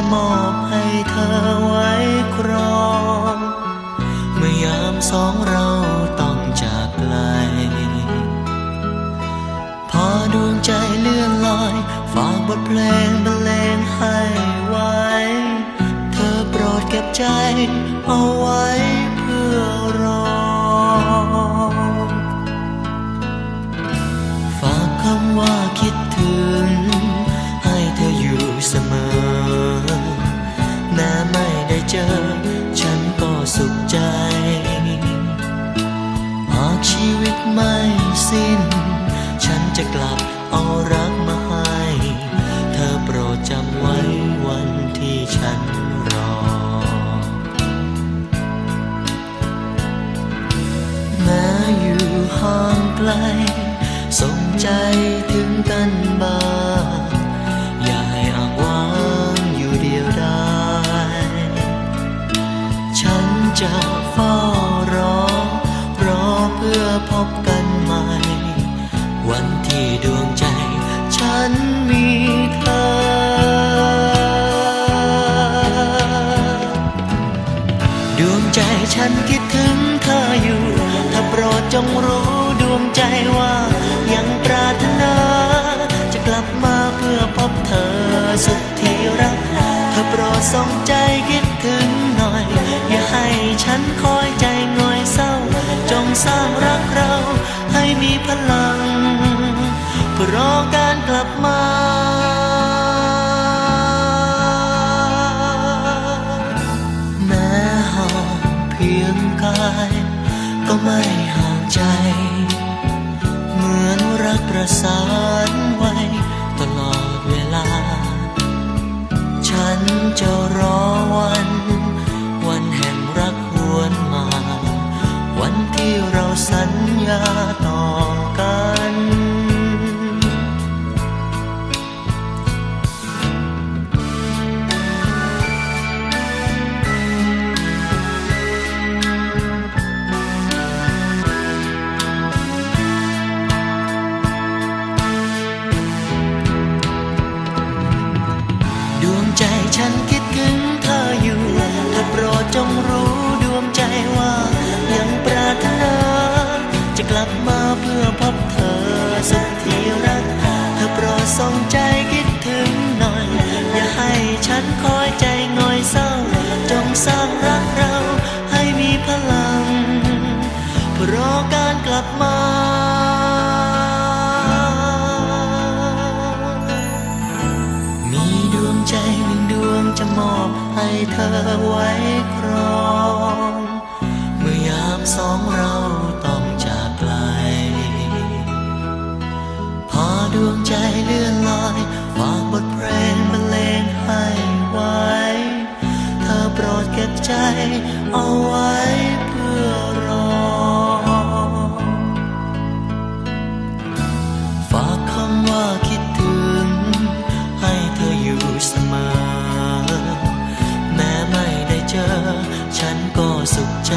จะมอบให้เธอไว้ครอง เมื่อยามสองเราต้องจากไกล พอดวงใจเลื่อนลอย ฝากบทเพลงบรรเลงให้ไว้ เธอโปรดเก็บใจเอาไว้ สิ้น ฉันจะกลับเอารักมาให้ เธอโปรดจำไว้วันที่ฉันรอ แม้อยู่ห่างไกล สงใจถึงกันบ้างอย่าให้อ้างว้างอยู่เดียวได้ ฉันจะเฝ้ารอ รอเพื่อพบกัน ที่ดวงใจ ฉันมีเธอ ดวงใจฉันคิดถึงเธออยู่ ถ้าโปรดจงรู้ดวงใจว่า ยังปรารถนา จะกลับมาเพื่อพบเธอสุดที่รักเธอโปรดส่งใจคิดถึงหน่อย อย่าให้ฉันคอยใจง่อยเศร้า จงสร้างรักเราให้มีพลัง รอการกลับมาแม้ห่างเพียงกาย ก็ไม่ห่างใจ เหมือนรักประสาน ให้ฉันคอยใจง่อยเศร้า จงสร้างรักเราให้มีพลัง เพื่อรอการกลับมามีดวงใจหนึ่งดวงจะมอบให้เธอไว้ครอง เมื่อยามสองเรา ดเก็บใจเอาไว้เพื่อรอ ฝากคำว่าคิดถึง ให้เธออยู่เสมอ แม้ไม่ได้เจอ ฉันก็สุขใจ